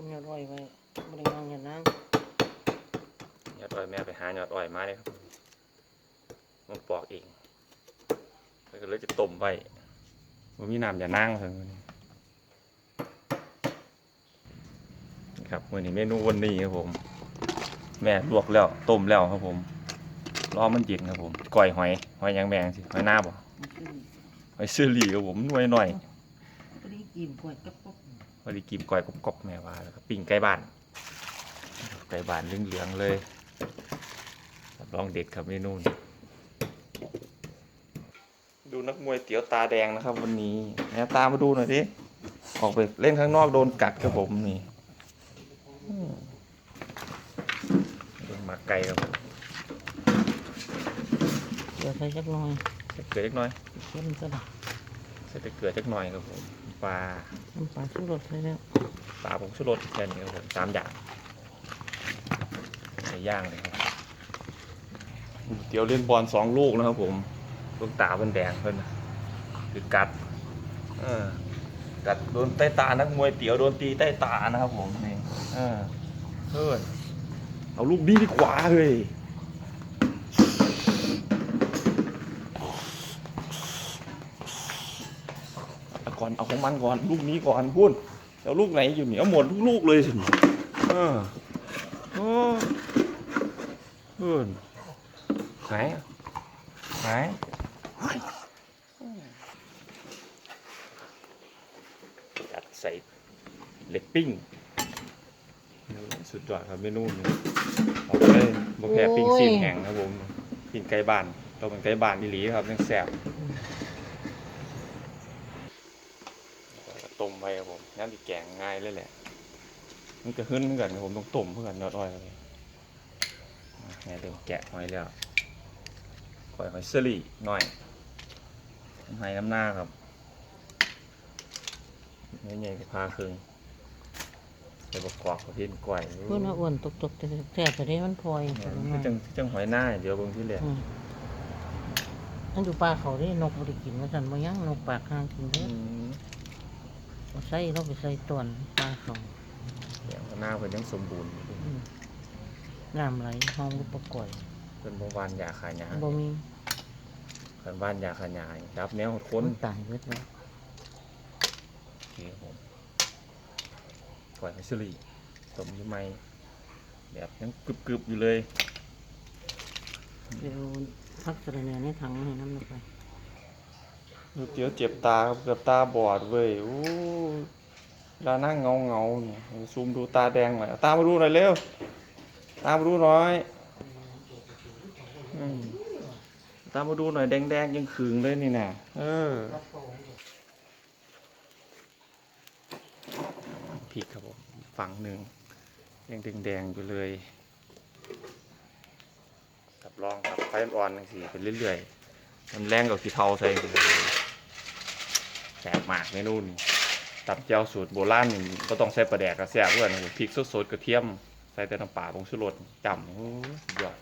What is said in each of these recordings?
ต้มยอดอ้อยไว้บริงางอย่านั่งยอดอ้อยแม่ไปหายอดอ้อยมาเลยครับมันปอกเองแล้วก็เลยจะต้มไว้มันมีน้ำอย่านั่งเลยนี่ครับวันนี้เมนูวันนี้ครับผม แม่ลวกแล้วต้มแล้วครับผมรอมันเย็นครับผมก้อยหอยหอยหยังแมงสิหอยหน้าบ่หอยเสื้อหลีครับผมหน่วยหน่อย ก็ได้กินกล้วยกับป๊ บพอดีกิมก้อยกรอบๆแม่ว่าแล้วก็ปิ้งไก่บ้านไก่บ้านเหลืองๆเลยรับรองเด็ดครับเมนูนี้ดูนักมวยเตี๋ยวตาแดงนะครับ วันนี้แม่ตามมาดูหน่อยดิออกไปเล่นข้างนอกโดนกัดครับผมนี่อืมโดนหมาไก่ครับผมเดี๋ยวใส่จักหน่อยใส่เกลือเล็กน้อยเข้มซะหน่อยใส่แต่เกลือเล็กน้อยครับผม ปลาน้ำปลาชูรสใส่แล้วปลาผงชูรสแค่นี้ครับผมสามอย่างใส่ย่างเลยครับเดี๋ยวเล่นบอลสองลูกนะครับผมลูกตาเป็นแดงเพิ่นน่ะคือกัดเออกัดโดนใต้ตานักมวยเตี๋ยวโดนตีใต้ตานะครับผมนี่เออเฮ้ยเอาลูกนี้ดีกว่าเฮ้ยเอาก่อนเอาของมันก่อน ลูกนี้ก่อนพูดเอาลูกไหนอยู่เนี่ยเอาหมดทุกลูกเลยสิเออโอ้เพื่อนไหนไหนจัดใส่เล็กปิ้งสุดยอดครับเมนูนี้บอกเลยบแค่ปิ้งซีนแห้งครับผมปิ้งไก่บ้านเราเป็นไก่บ้านอีหลีครับยังแซ่บต้มไปครับผม น้ำดีแกงง่ายเลยแหละ มันก็ขึ้นเหมือนกันครับผมต้องต้มเพื่อกันยอดอ้อยเลยแม่เริ่มแกะหอยแล้วหอยหอยเซอรี่หน่อยหอยน้ำหน้าครับนี่ใหญ่กับพาครึ่งใส่บกกอกกับพี่ก้อยเพื่อนว่าอ้วนตกตกแต่แซ่บแต่ได้มันพลอยเนี่ยคือจังคือจังหอยหน้าเดี๋ยวเบางที่เหลืออืมนั่นอยู่ปลาเขาได้นกบริกินมาสั่นมายังนกปากข้างกินเด้อ เอาใส่เราไปใส่ตวนปลาเขาเดี๋ยวหน้าเพิ่นยังสมบูรณ์อยู่อืมน้ำไหลห้องรูปก่อยเพิ่นบ่หวานยาขายาบ่มีเพิ่นหวานยาขายาจับแนวคนมันตายเบิดแล้วโอเคครับผมหอยหอยเซอรี่ต้มอยี่ไหมแบบยังกรึบๆอยู่เลย เดี๋ยวพักสะระแหน่ในถังให้น้ำลงไปดู เตี๋ยวเจ็บตาเกือบตาบอดเว้ยโอ้เวลานั่งเงาเงาเนี่ยซูมดูตาแดงหน่อยตามาดูหน่อยเร็ว ตามาดูหน่อยอตามาดูหน่อยแดงๆยังขึงเลยนี่น่ะเออพริกครับผมฝั่งหนึ่งยังแดงๆอยู่เลยกับลองครับไฟอ่อนอังสิไปเรื่อยๆมันแรงกว่าขี้เทาใส่ไปเลย แสบมากเมนูนี้ตับเจียวสูตรโบราณนี่ก็ต้องใส่ปลาแดกกระแสบเพื่อนะพริกสดๆกระเทียม ใส่แต่น้ำปลาผงชูรสจำโอ้ยสุดยอด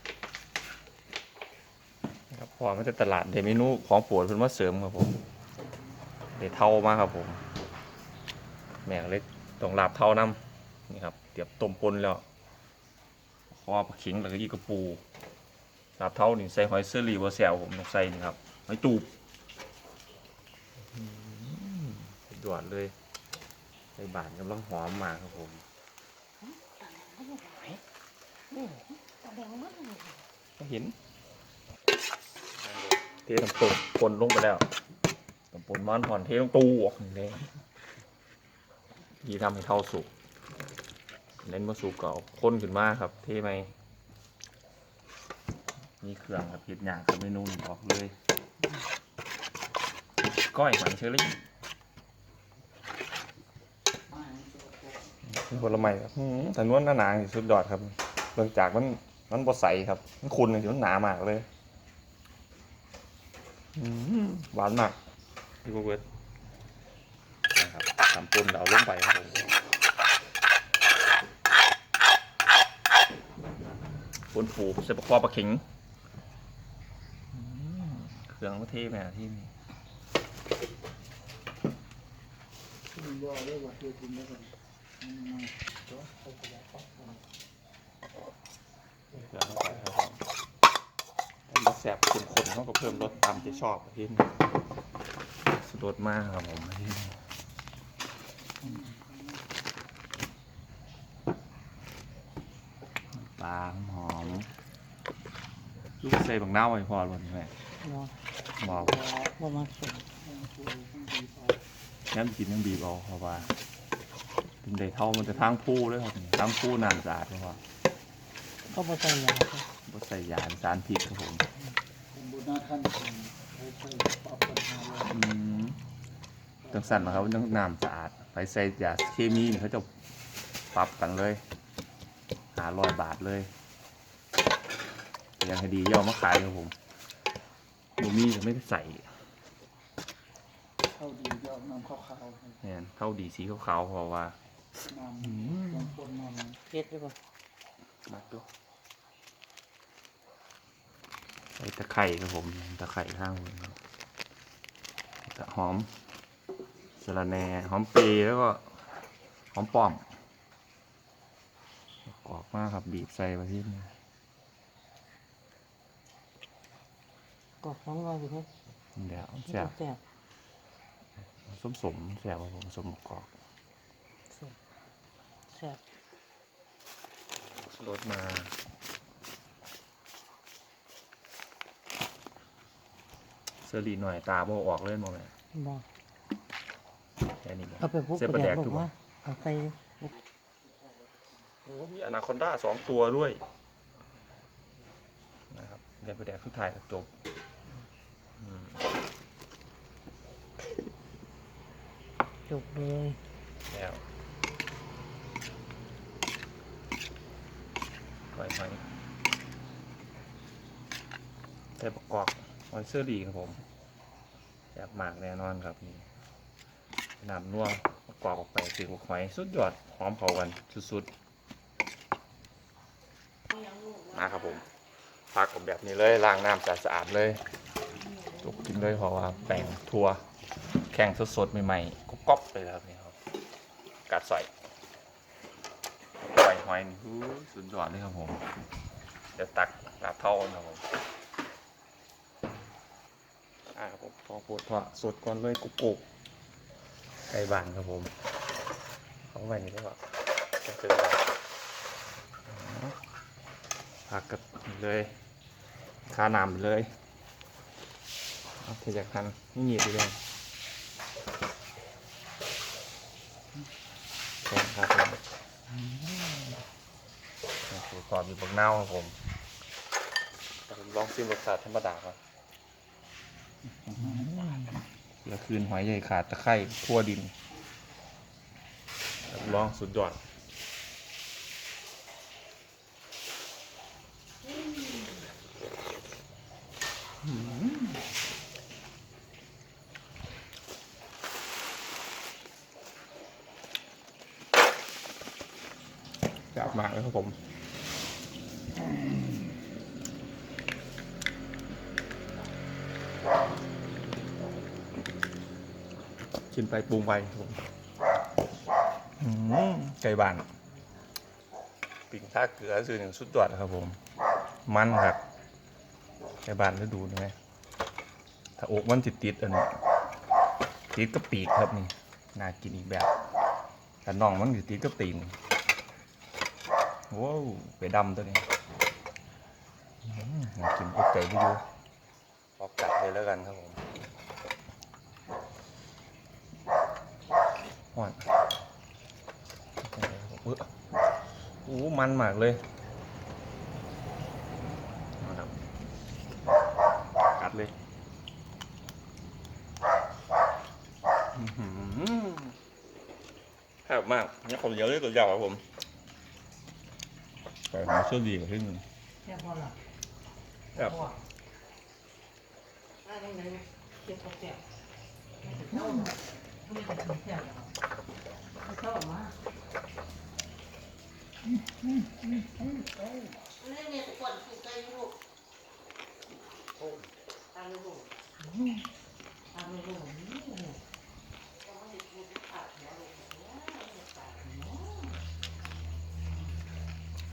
ครับพอมาจากตลาดเดเมนูของโปรดเพิ่นมาเสริมครับผมเดเท่ามาครับผม แม่เลยต้องลาบเท่าน้ำนี่ครับเตรียมต้มปนแล้วคอปลาขิงแล้วก็ยี่กระปูลาบเท่านี่ใส่หอยเซอรี่บัวแซวผมต้องใส่นี่ครับหอยจูบ ยอดเลยใส่บานกำลังหอมมากครับผมก็เห็นเทน้ำตกปนลงไปแล้วน้ำปนมันผ่อนเทลงตู้ออกเลยยี่ทำให้เท่าสุกเล่นมาสุกก็เอาข้นขึ้นมาครับ เทไหมมีเครื่องกับเห็ดหยางกับเมนูนี้ออกเลยก้อยหอยเชอรี่ ผลไม้ครับอื้อหือแต่นวลหนาๆนี่สุดยอดครับเรื่องจากมันมันบดใสครับ มันคุณเลยมันหนามากเลยอื้อหือหวานมากพี่โบเบิร์ตนะครับสามปุนเราลงไปครับผมปุนฟูใส่ปลาคอปลาขิงเครื่องประเทศแม่ที่นี่บ่ได้ว่า เฮ็ดกินได้ก่อนเกลือเข้าไปครับผมให้รสแสบเข้มข้นเขาก็เพิ่มรสตามที่ชอบทีนี้สุดรสมากครับผมที่นี่ปลาหอมลูกใส่บังเน่าไว้พอรสแม่บ่บอกบ่มาสุกน้ำกินน้ำบีบเอาเพราะว่า ถึงได้เท่ามันจะทั้งผู้เลยครับนี่ทั้งผู้น้ำสะอาดเพราะว่าเขาบ่ใส่ยาครับบ่ใส่ยาสารพิษครับผมบุญนาท่านคนใช้ใช้ปรับปัญหาว่าอืมจังสั่นนะครับต้องน้ำสะอาดไปใส่ยาเคมีนี่เขาจะปรับกันเลยหาร้อยบาทเลยยังให้ดีย่อมาขายครับผมบูมี่จะไม่ได้ใส่เข้าดีก็เอาน้ำข้าวขาวให้เนี่ยเท่าดีสีขาวๆเพราะว่า น้ำลงบนน้ำเผ็ดอยู่บ่มาดูใส่ตะไคร่ครับผม ตะไคร่ข้างบนครับตะหอมสะระแหน่หอมเปรย์แล้วก็หอมป้อมกรอกมากครับบีบใส่ไปที่นี่กอกของเราอยู่ครับเดี๋ยวแซ่แซ่บบแซ่บส้มสมๆแซ่บครับผมสมกรอก แซ่บ รสมาเสรีหน่อยตาโบออกเล่นโมแม่บ่แค่นี้บ่เอาไปพุกเส้นไปปลาแดแดกกลูถูกกไหมว่าเอาใส่โอ้มีอนาคอนด้าสองตัวด้วยนะครับเดี๋ยวไปแดกทุกทายจบอืมจบเลยแล้วไว้ไหมใส่ประกอบไว้เสื้อดีครับผมแซ่บมากแน่นอนครับนี่น้ำนัวประกอบออกไปสีกหอยสุดยอดหอมเขากันสุดๆมาครับผมพักกับแบบนี้เลยล้างน้ำสะอาดเลยตุกกินเลยเพราะว่าแป้งทัวแข็งสดๆใหม่ๆก๊อบๆเลยครับนี่ครับกัดใส่ปล่อยหอยนี่สุดยอดเลยครับผมเดี๋ยวตักลาบเท่ากันครับผม อ่าครับผมพอปวดพอสดก่อนเลยกุ๊กกุ๊กไก่บานครับผมเอาไว้นี่ก็ว่าจะเจอกันผักกับเลยคาหนามไปเลยเอาเทจากคันนี่หยีบไปเลยแข็งครับผมโอ้โหกรอบอยู่บนเน่าครับผมแต่ผมลองชิมรสชาติธรรมดาครับ แล้วคืนหอยใหญ่ขาดตะไคร่ทั่วดินรับรองสุดยอดจับมากเลยครับผม กินไปปรุงไปครับผมไก่บานปิ่งท่าเกลือสื่อหนึ่งสุดยอดครับผม มันครับไก่บานแล้วดูนะไหมถ้าอกมันติดติดอันนี้ติดกับปีกครับนี่น่ากินอีกแบบแต่น่องมันติดกับตีนว้าวไปดำตัวนี้อืมอยากินพวกไก่ไปดูออกกัดเลยแล้วกันครับผม หอนเออโอ้มันมากเลยเอาครับกัดเลยอื้อหือแซ่บมากนี่คนเดียวเลยตัวใหญ่ครับผมไก่หอมเชื่อดีกว่าที่นึงแซ่บบ่ล่ะครับบ่ได้ตรงไหนเก็บแซ่บเข้ามาไม่ได้แซ่บหรอก เข้ามานี่เนี่ยก่อนถูกใจลูกตามลูกตามลูก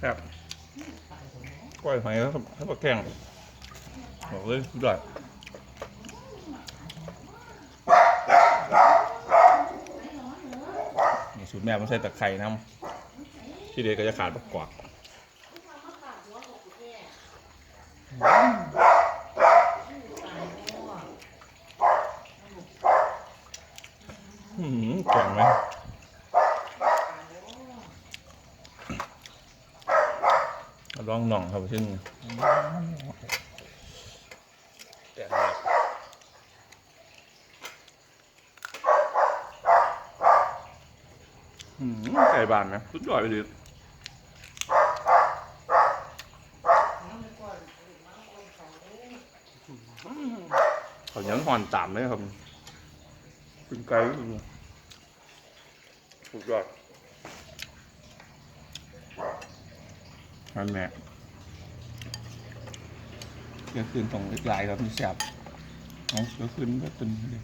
ครับกล้วยหอยครับให้ปลาแกงบอกเลยสุดยอดนี่สูตร แม่มันใส่ตะไคร้น้ำที่เด็กก็จะขาดประกอบอืมแข็งไหมลองหน่องครับซึ่งแต่ละอืมไก่ บานนะสุดยอดไปเลยเขายังหอนตามเลยครับเป็นไก่สุดยอดมันแม่เมื่อคืนตรงลายครับมีแสบน้องเมื่อคืนก็ตึงเลย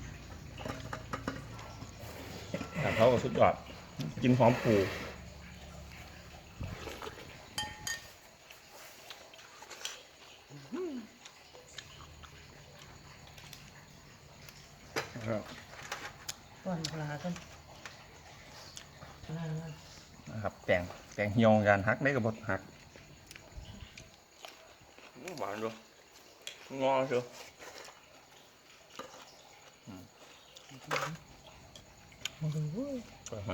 แต่เขาก็สุดยอด กินหอมปูครับก่อนปลากันนั่นนั่นนะครับแต่งแต่งเหี่ยวกันฮักได้กับบดฮักอื้อหวานด้วยงอเชียวมั นดูเว้ยไปไหม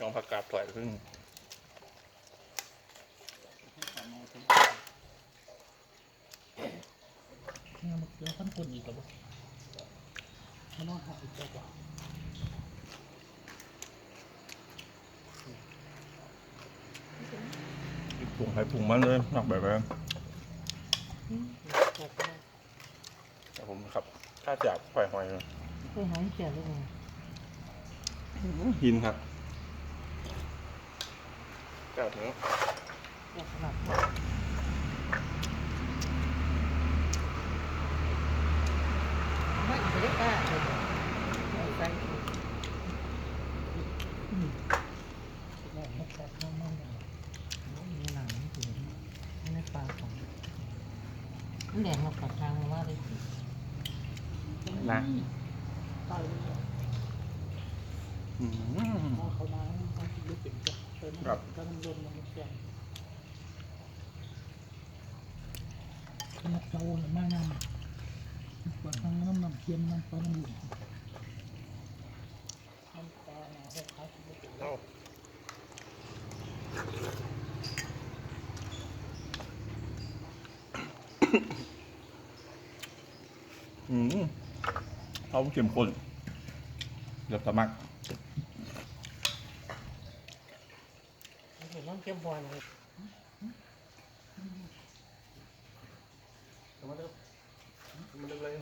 ลองผักกาดถอยขึ้นเนี่ยมันเกี่ยวขั้นคนอีกกับบ่มันนอนหักอีกแล้วป รุงให้ปรุงมันเลยหนักแบบนั้นแต่ผมครับถ้าจากปล่อยหอยเลยไปหายเสียเลยไงหินครับกาดเนื้อแค่ขนาดไม่ได้กล้าเลยเอาใส่อืมแม่ไม่แซ่บมากๆมีหนังนี่ถึงไม่ได้ปลาของมัน แดงมาปัดทางมาเลยนะต่อยเลยอืมเอาเขามาเขาคิดว่าเป็นจะเป็นครับก็มันโดนมันแก่นักเตาหรือมากงามปวดทางน้ำน้ำเค็มน้ำปลาน้ำหลุมน้ำปลาหนาให้ขาคิดว่าเป็นเอา อืมเขาเข้มข้นเกือบสมัครเห็นน้ำเค็มพอเลยมาเร็วมาเร็วเลย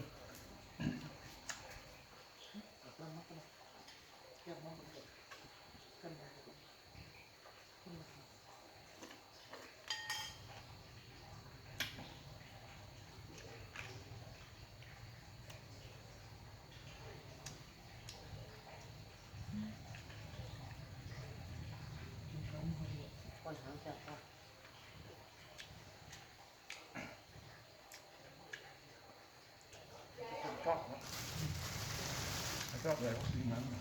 คนหางจับปลา ชอบ ชอบเลยสิ่งนั้นมั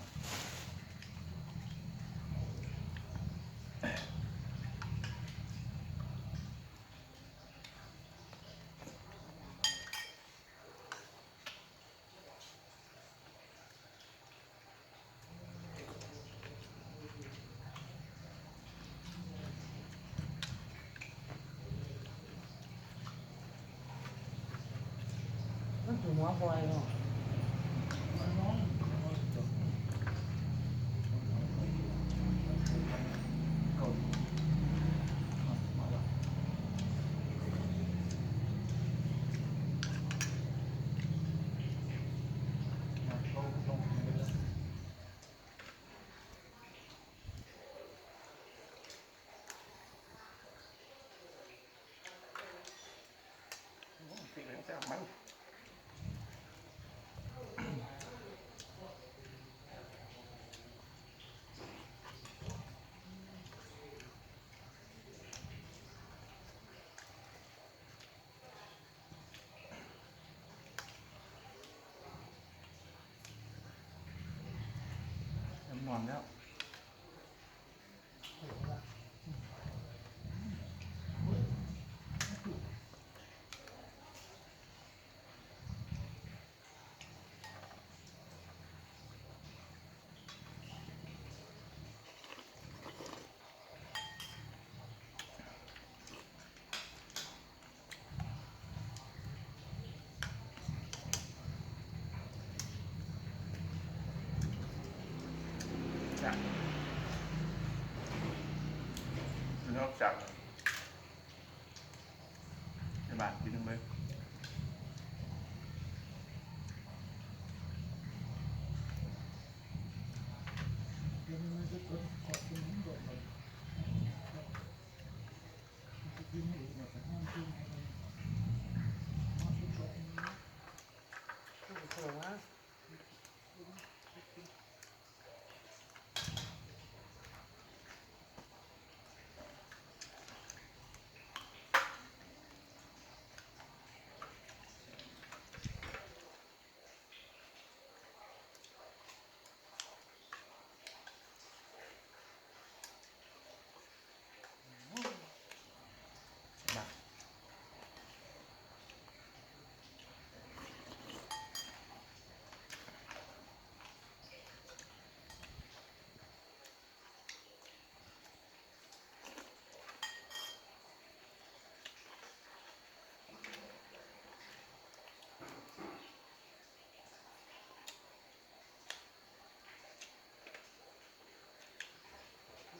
แซ่บมันนอนแล้ว มันชอบจักใช่บาทกินทั้งเลย ยังไม่ได้คนขอกินน้ำดอกเลยกินไม่อีกเนี่ยแต่ห้ามกินให้มันห้ามกินดอกนี้ ลูกเสือวะ บาท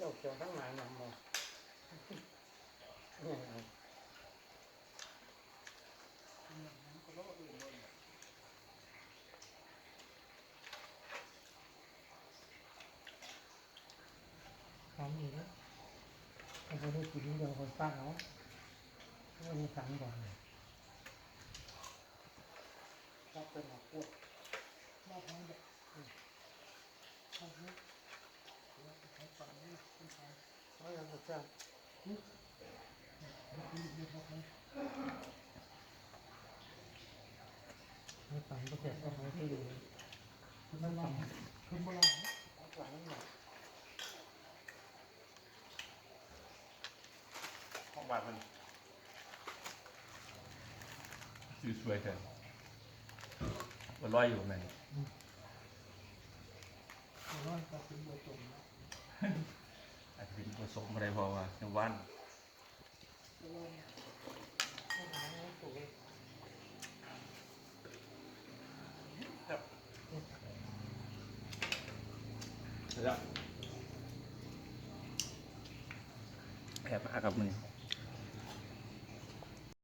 เดี๋ยวเสือทั้งหลายนำมาเนี่ยเอาของมีแล้วไอ้คนที่กินเดี๋ยวคนป้าเอาไม่มีสังก่อนเลยชอบเป็นหมอกพวกรอบนั้นแบบรอบนี้เขายังจะ ไม่กินเยอะครับนะไม่ฝันก็เสร็จก็ให้ที่ดูคุณนั่นลองคุณโบราณหลังหน่อยห้องบาทมันสวยๆเถอะมันลอยอยู่ไหนร้อยก็เป็นโบตรงนะ อาจจะเป็นผสมอะไรเพราะว่าในวันไม่หาไม่ถูกเลยแล้วแอบมากับมัน